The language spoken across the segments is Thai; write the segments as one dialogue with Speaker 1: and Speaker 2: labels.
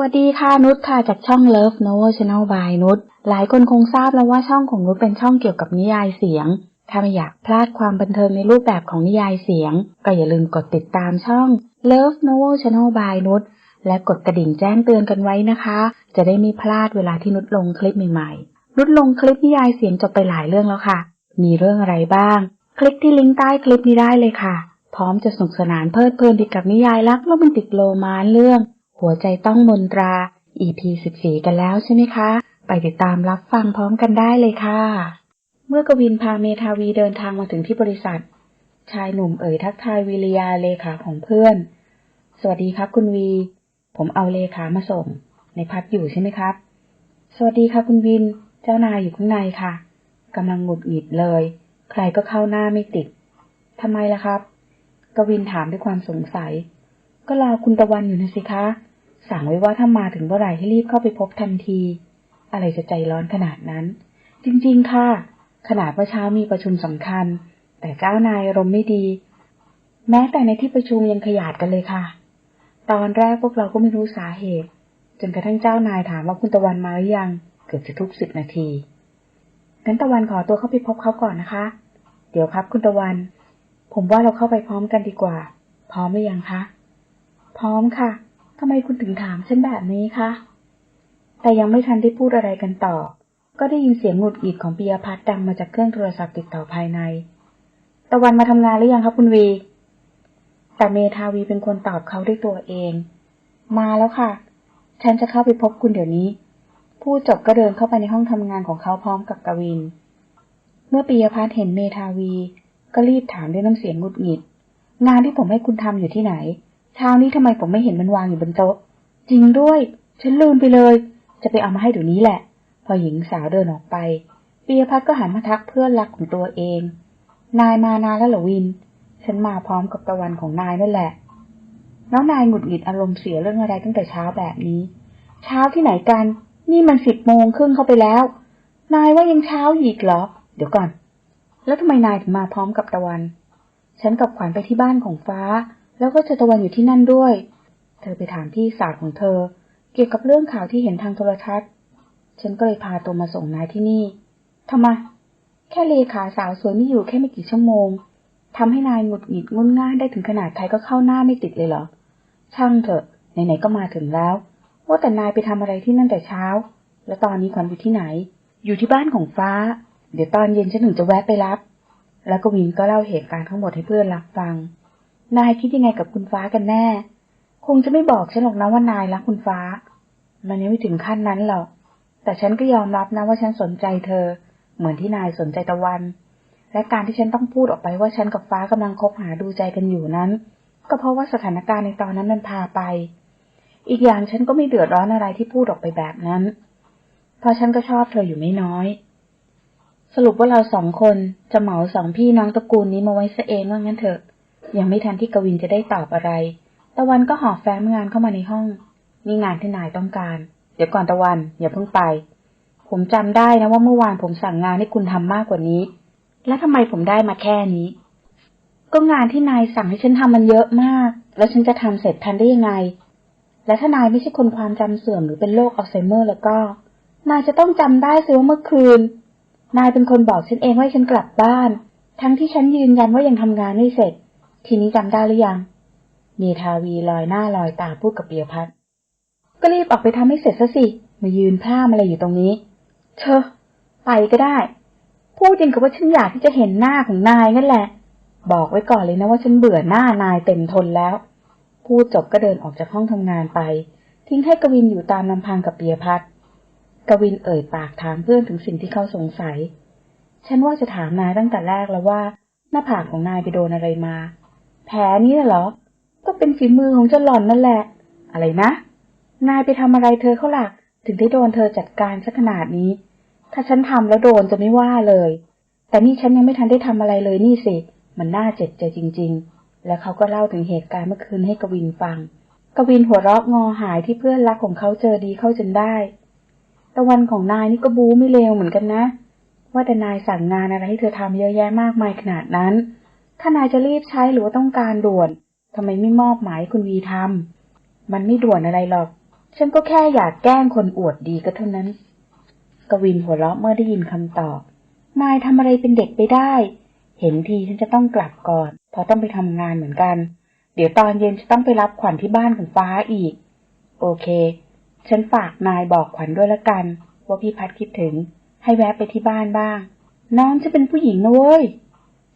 Speaker 1: วัสดีค่ะนุชค่ะจากช่อง Love Novel Channel by นุชหลายคนคงทราบแล้วว่าช่องของนุชเป็นช่องเกี่ยวกับนิยายเสียง ถ้าไม่อยากพลาดความบันเทิงในรูปแบบของนิยายเสียง ก็อย่าลืมกดติดตามช่อง Love Novel Channel by นุชและกดกระดิ่งแจ้งเตือนกันไว้นะคะ จะได้ไม่พลาดเวลาที่นุชลงคลิปใหม่ๆ นุชลงคลิปนิยายเสียงจบไปหลายเรื่องแล้วค่ะ มีเรื่องอะไรบ้าง คลิกที่ลิงก์ใต้คลิปนี้ได้เลยค่ะ พร้อมจะสนุกสนานเพลิดเพลินไปกับนิยายรักโรแมนติกโรมานซ์เรื่อง หัวใจต้องมนตรา EP 14 กันแล้วใช่ไหมคะ ไปติดตามรับฟังพร้อมกันได้เลยค่ะ เมื่อกวินพาเมทาวีเดินทางมาถึงที่บริษัท ชายหนุ่มเอ่ยทักทายวิริยาเลขาของเพื่อน สวัสดีครับคุณวี ผมเอาเลขามาส่ง ในพัดอยู่ใช่ไหมครับ สวัสดีค่ะคุณวิน เจ้านายอยู่ข้างในค่ะกำลังหงุดหงิดเลย ใครก็เข้าหน้าไม่ติดทำไมล่ะครับ กวินถามด้วยความสงสัย ก็รอคุณตะวันอยู่นะสิคะ สั่งไว้ว่าถ้ามาถึงเมื่อไหร่ให้รีบเข้าไปพบทันที อะไรจะใจร้อนขนาดนั้น จริงๆ ค่ะ ขนาดว่าเช้ามีประชุมสำคัญ แต่เจ้านายอารมณ์ไม่ดี แม้แต่ในที่ประชุมยังขยาดกันเลยค่ะ ตอนแรกพวกเราก็ไม่รู้สาเหตุ จนกระทั่งเจ้านายถามว่าคุณตะวันมาหรือยัง เกือบจะทุกสิบนาทีงั้นตะวันขอตัวเข้าไปพบเขาก่อนนะคะ เดี๋ยวครับคุณตะวัน ผมว่าเราเข้าไปพร้อมกันดีกว่า พร้อมหรือยังคะ พร้อมค่ะ ทำไมคุณถึงถามฉันแบบนี้คะ แต่ยังไม่ทันได้พูดอะไรกันต่อ ก็ได้ยินเสียงหงุดหงิดของปิยพัฒน์ดังมาจากเครื่องโทรศัพท์ติดต่อภายใน ตะวันมาทำงานหรือยังครับคุณวี แต่เมทาวีเป็นคนตอบเขาด้วยตัวเอง มาแล้วค่ะ ฉันจะเข้าไปพบคุณเดี๋ยวนี้ พูดจบก็เดินเข้าไปในห้องทำงานของเขาพร้อมกับกวิน เมื่อปิยพัฒน์เห็นเมทาวี ก็รีบถามด้วยน้ำเสียงหงุดหงิด งานที่ผมให้คุณทำอยู่ที่ไหน เช้านี้ทำไมผมไม่เห็นมันวางอยู่บนโต๊ะ จริงด้วย ฉันลืมไปเลย จะไปเอามาให้เดี๋ยวนี้แหละ พอหญิงสาวเดินออกไปปิยพัฒก็หันมาทักเพื่อนรักของตัวเอง นายมานานแล้วเหรอวิน ฉันมาพร้อมกับตะวันของนายนั่นแหละ แล้วนายหงุดหงิดอารมณ์เสียเรื่องอะไรตั้งแต่เช้าแบบนี้ เช้าที่ไหนกัน นี่มันสิบโมงครึ่งเข้าไปแล้ว นายว่ายังเช้าอีกเหรอ เดี๋ยวก่อน แล้วทำไมนายถึงมาพร้อมกับตะวัน ฉันกับขวัญไปที่บ้านของฟ้า แล้วก็เจตะวันอยู่ที่นั่นด้วย เธอไปถามพี่สาวของเธอ เกี่ยวกับเรื่องข่าวที่เห็นทางโทรทัศน์ ฉันก็เลยพาตัวมาส่งนายที่นี่ทำไม แค่เลขาสาวสวยนี่อยู่แค่ไม่กี่ชั่วโมงทำให้นายหงุดหงิดงุนง่านได้ถึงขนาดใครก็เข้าหน้าไม่ติดเลยเหรอ ช่างเถอะ ไหนๆก็มาถึงแล้ว ว่าแต่นายไปทำอะไรที่นั่นแต่เช้า แล้วตอนนี้ขวัญอยู่ที่ไหน อยู่ที่บ้านของฟ้า เดี๋ยวตอนเย็นฉันถึงจะแวะไปรับ แล้วก็วินก็เล่าเหตุการณ์ทั้งหมดให้เพื่อนรับฟัง นายคิดยังไงกับคุณฟ้ากันแน่ คงจะไม่บอกฉันหรอกนะว่านายรักคุณฟ้า มันยังไม่ถึงขั้นนั้นหรอก แต่ฉันก็ยอมรับนะว่าฉันสนใจเธอ เหมือนที่นายสนใจตะวัน และการที่ฉันต้องพูดออกไปว่าฉันกับฟ้ากำลังคบหาดูใจกันอยู่นั้น ก็เพราะว่าสถานการณ์ในตอนนั้นมันพาไป อีกอย่างฉันก็ไม่เดือดร้อนอะไรที่พูดออกไปแบบนั้น เพราะฉันก็ชอบเธออยู่ไม่น้อย สรุปว่าเราสองคนจะเหมาสองพี่น้องตระกูลนี้มาไว้ซะเองว่างั้นเถอะ ยังไม่ทันที่กวินจะได้ตอบอะไร ตะวันก็หอบแฟ้มงานเข้ามาในห้อง นี่งานที่นายต้องการ เดี๋ยวก่อนตะวัน อย่าเพิ่งไป ผมจำได้นะว่าเมื่อวานผมสั่งงานให้คุณทำมากกว่านี้ แล้วทำไมผมได้มาแค่นี้ ก็งานที่นายสั่งให้ฉันทำมันเยอะมาก แล้วฉันจะทำเสร็จทันได้ยังไง และถ้านายไม่ใช่คนความจำเสื่อมหรือเป็นโรคอัลไซเมอร์แล้วก็ นายจะต้องจำได้สิว่าเมื่อคืน นายเป็นคนบอกฉันเองว่าฉันกลับบ้าน ทั้งที่ฉันยืนยันว่ายังทำงานไม่เสร็จ ทีนี้จำได้หรือยัง เมทาวีลอยหน้าลอยตาพูดกับเปียพัฒน์ก็รีบออกไปทำให้เสร็จซะสิ มายืนพร่ามอะไรอยู่ตรงนี้เชอไปก็ได้ พูดจริงกับว่าฉันอยากที่จะเห็นหน้าของนายนั่นแหละ บอกไว้ก่อนเลยนะว่าฉันเบื่อหน้านายเต็มทนแล้ว พูดจบก็เดินออกจากห้องทำงานไป ทิ้งให้กวินอยู่ตามลำพังกับเปียพัฒน์กวินเอ่ยปากถามเพื่อนถึงสิ่งที่เขาสงสัย ฉันว่าจะถามนายตั้งแต่แรกแล้วว่า หน้าผากของนายไปโดนอะไรมา แผลนี้น่เหรอ ก็เป็นฝีมือของเจ้าหล่อนนั่นแหละ อะไรนะ นายไปทำอะไรเธอเขาล่ะ ถึงได้โดนเธอจัดการสักขนาดนี้ ถ้าฉันทำแล้วโดนจะไม่ว่าเลย แต่นี่ฉันยังไม่ทันได้ทำอะไรเลยนี่สิ มันน่าเจ็บใจจริง ๆ แล้วเขาก็เล่าถึงเหตุการณ์เมื่อคืนให้กวินฟัง กวินหัวเราะงอหายที่เพื่อนรักของเขาเจอดีเข้าจนได้ ตะวันของนายนี่ก็บู๊ไม่เลวเหมือนกันนะ ว่าแต่นายสั่งงานอะไรให้เธอทำเยอะแยะมากมายขนาดนั้น ถ้านายจะรีบใช้หรือว่าต้องการด่วนทำไมไม่มอบหมายคุณวีทำมันไม่ด่วนอะไรหรอก ฉันก็แค่อยากแกล้งคนอวดดีก็เท่านั้น กวินหัวเราะเมื่อได้ยินคำตอบ นายทำอะไรเป็นเด็กไปได้ เห็นทีฉันจะต้องกลับก่อน เพราะต้องไปทำงานเหมือนกัน เดี๋ยวตอนเย็นจะต้องไปรับขวัญที่บ้านของฟ้าอีก โอเค ฉันฝากนายบอกขวัญด้วยละกัน ว่าพี่พัดคิดถึง ให้แวะไปที่บ้านบ้าง น้องจะเป็นผู้หญิงนะเว้ย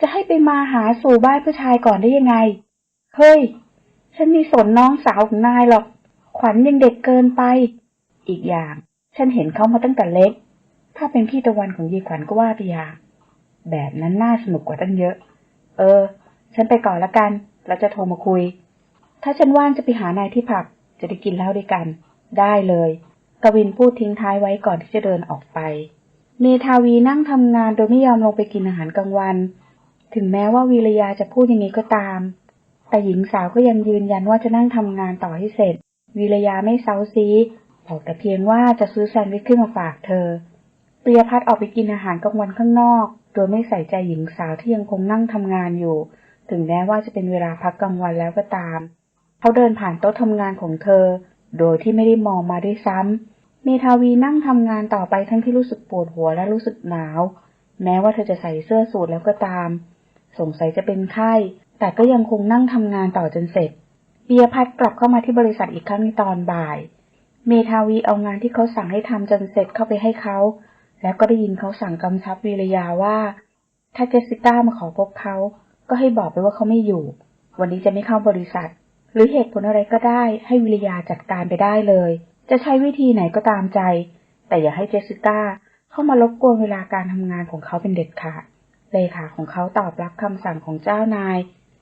Speaker 1: จะให้ไปมาหาสู่บ้านผู้ชายก่อนได้ยังไง เฮ้ย ฉันมีสนน้องสาวของนายหรอก ขวัญยังเด็กเกินไป อีกอย่าง ฉันเห็นเขามาตั้งแต่เล็ก ถ้าเป็นพี่ตะวันของยีขวัญก็ว่าไปอย่างแบบนั้นน่าสนุกกว่าตั้งเยอะ เออ ฉันไปก่อนละกันแล้วจะโทรมาคุย ถ้าฉันว่างจะไปหานายที่ผับ จะได้กินเหล้าด้วยกัน ได้เลย กวินพูดทิ้งท้ายไว้ก่อนที่จะเดินออกไป เมทาวีนั่งทำงานโดยไม่ยอมลงไปกินอาหารกลางวัน ถึงแม้ว่าวีรยาจะพูดอยังไงก็ตาม แต่หญิงสาวก็ยังยืนยันว่าจะนั่งทำงานต่อให้เสร็จวีรยาไม่เซาซีบอกแต่เพียงว่าจะซื้อแซนด์วิชขึ้นมาฝากเธอเปียพัดออกไปกินอาหารกลางวันข้างนอก โดยไม่ใส่ใจหญิงสาวที่ยังคงนั่งทำงานอยู่ ถึงแม้ว่าจะเป็นเวลาพักกลางวันแล้วก็ตาม เขาเดินผ่านโต๊ะทำงานของเธอ โดยที่ไม่ได้มองมาด้วยซ้ำเมทาวีนั่งทำงานต่อไปทั้งที่รู้สึกปวดหัวและรู้สึกหนาว แม้ว่าเธอจะใส่เสื้อสูทแล้วก็ตาม สงสัยจะเป็นไข้ แต่ก็ยังคงนั่งทำงานต่อจนเสร็จ เบียพัดกลับเข้ามาที่บริษัทอีกครั้งในตอนบ่าย เมทาวีเอางานที่เขาสั่งให้ทำจนเสร็จเข้าไปให้เขา แล้วก็ได้ยินเขาสั่งกำชับวีรยาว่า ถ้าเจสสิก้ามาขอพบเขา ก็ให้บอกไปว่าเขาไม่อยู่ วันนี้จะไม่เข้าบริษัท หรือเหตุผลอะไรก็ได้ให้วิรยาจัดการไปได้เลย จะใช้วิธีไหนก็ตามใจ แต่อย่าให้เจสสิก้าเข้ามารบกวนเวลาการทำงานของเขาเป็นเด็ดขาด เลขาของเขาตอบรับคำสั่งของเจ้านาย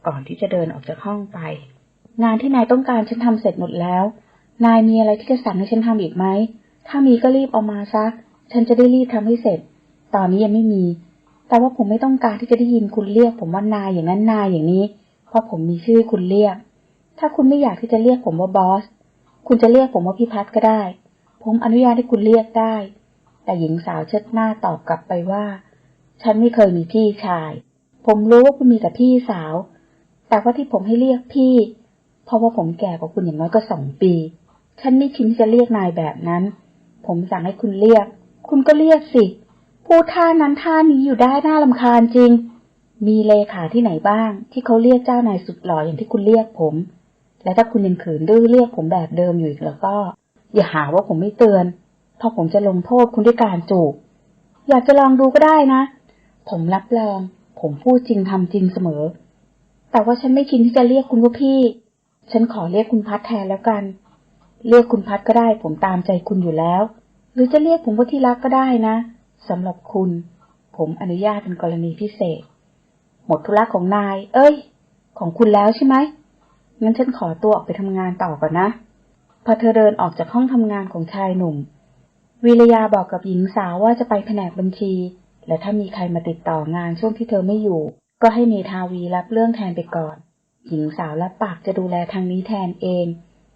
Speaker 1: ก่อนที่จะเดินออกจากห้องไป งานที่นายต้องการฉันทำเสร็จหมดแล้ว นายมีอะไรที่จะสั่งให้ฉันทำอีกไหม ถ้ามีก็รีบเอามาซะ ฉันจะได้รีบทำให้เสร็จ ตอนนี้ยังไม่มี แต่ว่าผมไม่ต้องการที่จะได้ยินคุณเรียก ผมว่านายอย่างนั้นนายอย่างนี้ เพราะผมมีชื่อคุณเรียก ถ้าคุณไม่อยากที่จะเรียกผมว่าบอส คุณจะเรียกผมว่าพี่พัดก็ได้ ผมอนุญาตให้คุณเรียกได้ แต่หญิงสาวเชิดหน้าตอบกลับไปว่า ฉันไม่เคยมีพี่ชาย ผมรู้ว่าคุณมีแต่พี่สาว แต่ว่าที่ผมให้เรียกพี่ เพราะว่าผมแก่กว่าคุณอย่างน้อยก็สองปี ฉันไม่ชินจะเรียกนายแบบนั้น ผมสั่งให้คุณเรียก คุณก็เรียกสิ พูดท่านั้นท่านี้อยู่ได้น่าลำคาญจริง มีเลขาที่ไหนบ้าง ที่เขาเรียกเจ้านายสุดหล่ออย่างที่คุณเรียกผม และถ้าคุณยังขืนดื้อเรียกผมแบบเดิมอยู่อีกแล้วก็ อย่าหาว่าผมไม่เตือนเพราะผมจะลงโทษคุณด้วยการจูบ อยากจะลองดูก็ได้นะ ผมรับรอง ผมพูดจริงทำจริงเสมอ แต่ว่าฉันไม่ชินที่จะเรียกคุณว่าพี่ ฉันขอเรียกคุณพัดแทนแล้วกัน เรียกคุณพัดก็ได้ ผมตามใจคุณอยู่แล้ว หรือจะเรียกผมว่าที่รักก็ได้นะสำหรับคุณ ผมอนุญาตเป็นกรณีพิเศษ หมดธุระของนาย เอ้ย ของคุณแล้วใช่ไหมงั้นฉันขอตัวออกไปทำงานต่อก่อนนะ พอเธอเดินออกจากห้องทำงานของชายหนุ่ม วิรยาบอกกับหญิงสาวว่าจะไปแผนกบัญชี และถ้ามีใครมาติดต่องานช่วงที่เธอไม่อยู่ ก็ให้เมทาวีรับเรื่องแทนไปก่อน หญิงสาวรับปากจะดูแลทางนี้แทนเอง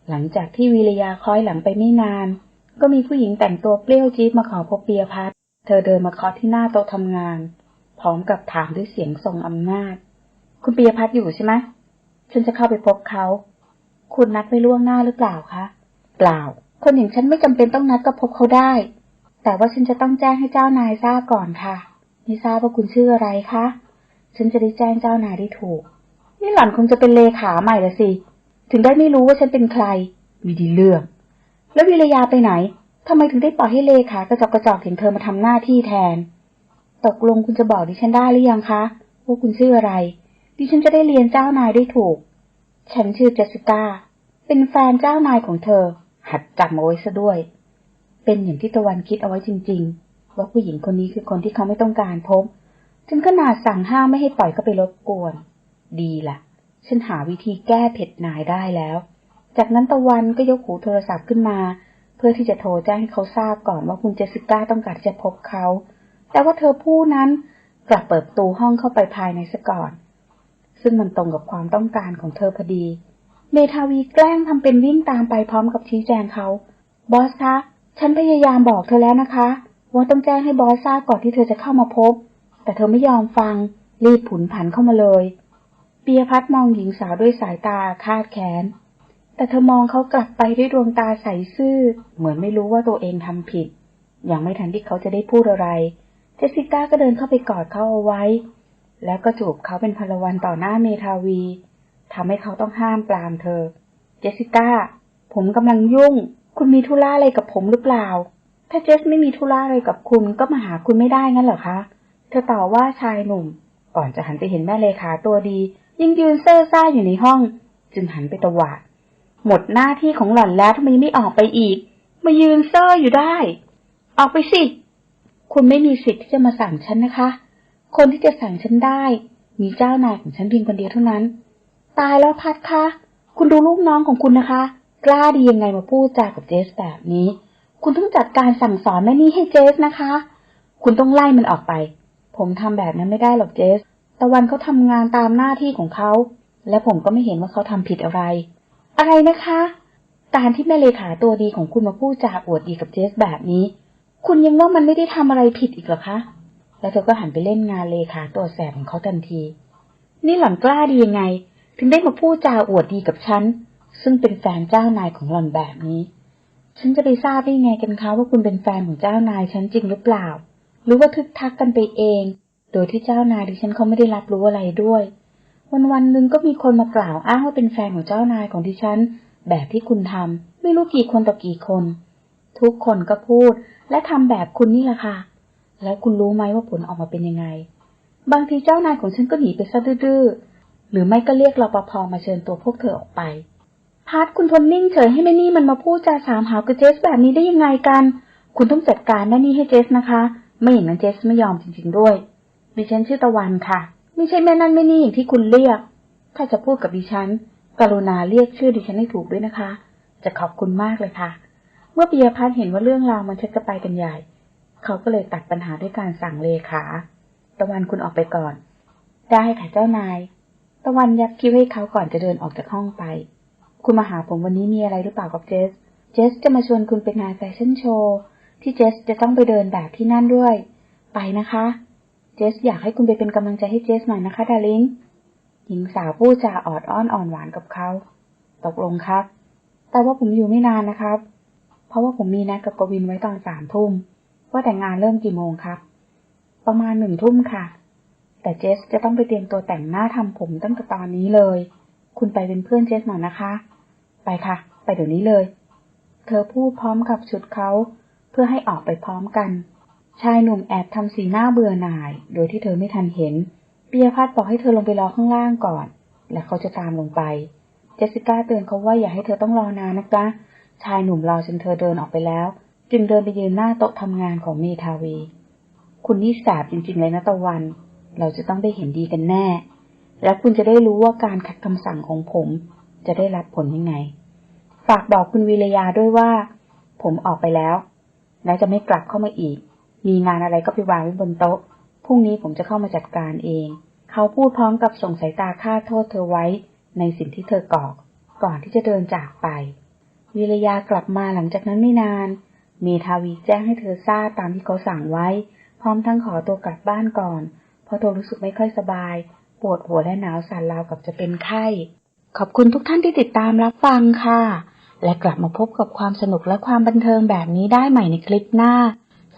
Speaker 1: หลังจากที่วิริยาคล้อยหลังไปไม่นาน ก็มีผู้หญิงแต่งตัวเปรี้ยวจี๊ดมาขอพบเปียพัทเธอเดินมาเคาะที่หน้าโต๊ะทำงาน พร้อมกับถามด้วยเสียงทรงอำนาจ คุณเปียพัทอยู่ใช่ไหมฉันจะเข้าไปพบเขา คุณนัดไปล่วงหน้าหรือเปล่าคะ เปล่า คนอย่างฉันไม่จำเป็นต้องนัดก็พบเขาได้ แต่ว่าฉันจะต้องแจ้งให้เจ้านายทราบก่อนค่ะ ไม่ทราบว่าคุณชื่ออะไรคะ ฉันจะได้แจ้งเจ้านายได้ถูก นี่หล่อนคงจะเป็นเลขาใหม่ละสิ ถึงได้ไม่รู้ว่าฉันเป็นใคร มีดีเรื่อง แล้ววิรยาไปไหน ทำไมถึงได้ปล่อยให้เลขากระจอกกระจอกเห็นเธอมาทำหน้าที่แทน ตกลงคุณจะบอกดิฉันได้หรือยังคะ ว่าคุณชื่ออะไร ดิฉันจะได้เรียนเจ้านายได้ถูก ฉันชื่อเจสสิก้า เป็นแฟนเจ้านายของเธอ หัดจำเอาไว้ซะด้วย เป็นอย่างที่ตะวันคิดเอาไว้จริง ๆ ว่าผู้หญิงคนนี้คือคนที่เขาไม่ต้องการพบจนขนาดสั่งห้ามไม่ให้ปล่อยเขาไปรบกวน ดีละ่ะ ฉันหาวิธีแก้เผ็ดนายได้แล้ว จากนั้นตะวันก็ยกหูโทรศัพท์ขึ้นมา เพื่อที่จะโทรแจ้งให้เขาทราบก่อนว่าคุณเจสิก้าต้องการจะพบเขา แต่ว่าเธอผู้นั้นกลับเปิดตูห้องเข้าไปภายในซะก่อน ซึ่งมันตรงกับความต้องการของเธอพอดี เมทาวีแกล้งทำเป็นวิ่งตามไปพร้อมกับชี้แจงเขา บอสคะ ฉันพยายามบอกเธอแล้วนะคะ ว่าต้องแจ้งให้บอสทราบก่อนที่เธอจะเข้ามาพบ แต่เธอไม่ยอมฟัง รีบผุนผันเข้ามาเลยเปียพัดมองหญิงสาวด้วยสายตาคาดแขน แต่เธอมองเขากลับไปด้วยดวงตาใสซื่อ เหมือนไม่รู้ว่าตัวเองทำผิด ยังไม่ทันที่เขาจะได้พูดอะไร เจสสิก้าก็เดินเข้าไปกอดเขาเอาไว้ แล้วก็จูบเขาเป็นพลวันต่อหน้าเมทาวีทำให้เขาต้องห้ามปรามเธอ เจสสิก้า ผมกำลังยุ่ง คุณมีธุระอะไรกับผมหรือเปล่า ถ้าเจสไม่มีธุระอะไรกับคุณก็มาหาคุณไม่ได้งั้นเหรอคะ เธอต่อว่าชายหนุ่ม ก่อนจะหันไปเห็นแม่เลขาตัวดี ยังยืนเซ่อซ่าอยู่ในห้อง จึงหันไปตวาด หมดหน้าที่ของหล่อนแล้วทำไมไม่ออกไปอีก มายืนเซ่ออยู่ได้ ออกไปสิ คุณไม่มีสิทธิ์ที่จะมาสั่งฉันนะคะ คนที่จะสั่งฉันได้ มีเจ้านายของฉันเพียงคนเดียวเท่านั้น ตายแล้วพัดคะ คุณดูลูกน้องของคุณนะคะ กล้าดียังไงมาพูดจากับเจสแบบนี้ คุณต้องจัดการสั่งสอนแม่นี่ให้เจสนะคะ คุณต้องไล่มันออกไป ผมทำแบบนั้นไม่ได้หรอกเจส ตะวันเขาทำงานตามหน้าที่ของเขา และผมก็ไม่เห็นว่าเขาทำผิดอะไร อะไรนะคะ การที่แม่เลขาตัวดีของคุณมาพูดจาอวดดีกับเจสแบบนี้ คุณยังว่ามันไม่ได้ทำอะไรผิดอีกหรอคะ แล้วเธอก็หันไปเล่นงานเลขาตัวแสบของเขาทันที นี่หล่อนกล้าดียังไง ถึงได้มาพูดจาอวดดีกับฉัน ซึ่งเป็นแฟนเจ้านายของหล่อนแบบนี้ ฉันจะไปทราบได้ไงกันคะว่าคุณเป็นแฟนของเจ้านายฉันจริงหรือเปล่า หรือว่าทึกทักกันไปเอง โดยที่เจ้านายดิฉันเขาไม่ได้รับรู้อะไรด้วย วันวันหนึ่งก็มีคนมากล่าวอ้างว่าเป็นแฟนของเจ้านายของดิฉัน แบบที่คุณทำไม่รู้กี่คนต่อกี่คน ทุกคนก็พูด และทำแบบคุณนี่แหละค่ะ แล้วคุณรู้ไหมว่าผลออกมาเป็นยังไง บางทีเจ้านายของฉันก็หนีไปซะดื้อหรือไม่ก็เรียกรปภมาเชิญตัวพวกเธอออกไป พาร์ทคุณทนนิ่งเฉยให้แม่นี่มันมาพูดจาสามหาวกับเจสแบบนี้ได้ยังไงกัน คุณต้องจัดการแม่นี่ให้เจสนะคะ ไม่อย่างนั้นเจสไม่ยอมจริง ๆ ด้วย ดิฉันชื่อตะวันค่ะ ไม่ใช่แม่นั่นแม่นี่อย่างที่คุณเรียก ถ้าจะพูดกับดิฉัน กรุณาเรียกชื่อดิฉันให้ถูกด้วยนะคะ จะขอบคุณมากเลยค่ะ เมื่อปิยพัฒน์เห็นว่าเรื่องราวมันชักจะไปกันใหญ่ เขาก็เลยตัดปัญหาด้วยการสั่งเลขา ตะวันคุณออกไปก่อน ได้ค่ะเจ้านาย ตะวันยักคิ้วให้เขาก่อนจะเดินออกจากห้องไป คุณมาหาผมวันนี้มีอะไรหรือเปล่ากับเจส เจสจะมาชวนคุณไปงานแฟชั่นโชว์ที่เจสจะต้องไปเดินแบบที่นั่นด้วย ไปนะคะ เจสอยากให้คุณไปเป็นกำลังใจให้เจสหน่อยนะคะดาริงหญิงสาวพูดจาออดอ้อนอ่อนหวานกับเขา ตกลงครับ แต่ว่าผมอยู่ไม่นานนะครับ เพราะว่าผมมีนัดกับกวินไว้ตอนสามทุ่ม ว่าแต่งานเริ่มกี่โมงครับ ประมาณหนึ่งทุ่มค่ะ แต่เจสจะต้องไปเตรียมตัวแต่งหน้าทำผมตั้งแต่ตอนนี้เลย คุณไปเป็นเพื่อนเจสหน่อยนะคะ ไปค่ะ ไปเดี๋ยวนี้เลย เธอพูดพร้อมกับชุดเขาเพื่อให้ออกไปพร้อมกัน ชายหนุ่มแอบทำสีหน้าเบื่อหน่าย โดยที่เธอไม่ทันเห็น เปียพัฒน์บอกให้เธอลงไปรอข้างล่างก่อน และเขาจะตามลงไป เจสสิก้าเตือนเขาว่าอย่าให้เธอต้องรอนานนะจ๊ะ ชายหนุ่มรอจนเธอเดินออกไปแล้ว จึงเดินไปยืนหน้าโต๊ะทำงานของเมทาวี คุณนี่แสบจริงๆเลยนะตะวัน เราจะต้องได้เห็นดีกันแน่ แล้วคุณจะได้รู้ว่าการขัดคำสั่งของผม จะได้รับผลยังไง ฝากบอกคุณวิรยาด้วยว่า ผมออกไปแล้ว และจะไม่กลับเข้ามาอีก มีงานอะไรก็ไปวางไว้บนโต๊ะ พรุ่งนี้ผมจะเข้ามาจัดการเอง เขาพูดพร้อมกับส่งสายตาฆ่าโทษเธอไว้ ในสิ่งที่เธอกอกก่อนที่จะเดินจากไป วิรยากลับมาหลังจากนั้นไม่นาน เมทาวีแจ้งให้เธอทราบตามที่เขาสั่งไว้ พร้อมทั้งขอตัวกลับบ้านก่อน เพราะเธอรู้สึกไม่ค่อยสบาย ปวดหัวและหนาวสั่นราวกับจะเป็นไข้ ขอบคุณทุกท่านที่ติดตามรับฟังค่ะ และกลับมาพบกับความสนุกและความบันเทิงแบบนี้ได้ใหม่ในคลิปหน้า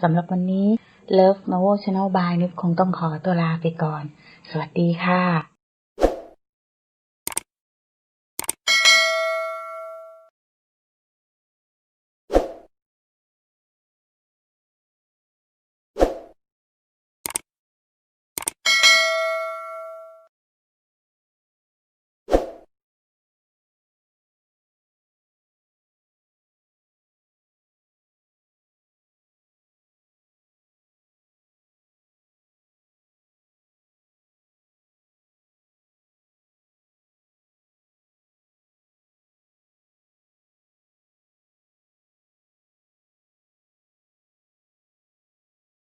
Speaker 1: สำหรับวันนี้ Love Novel Channel by นุชคงต้องขอตัวลาไปก่อน สวัสดีค่ะ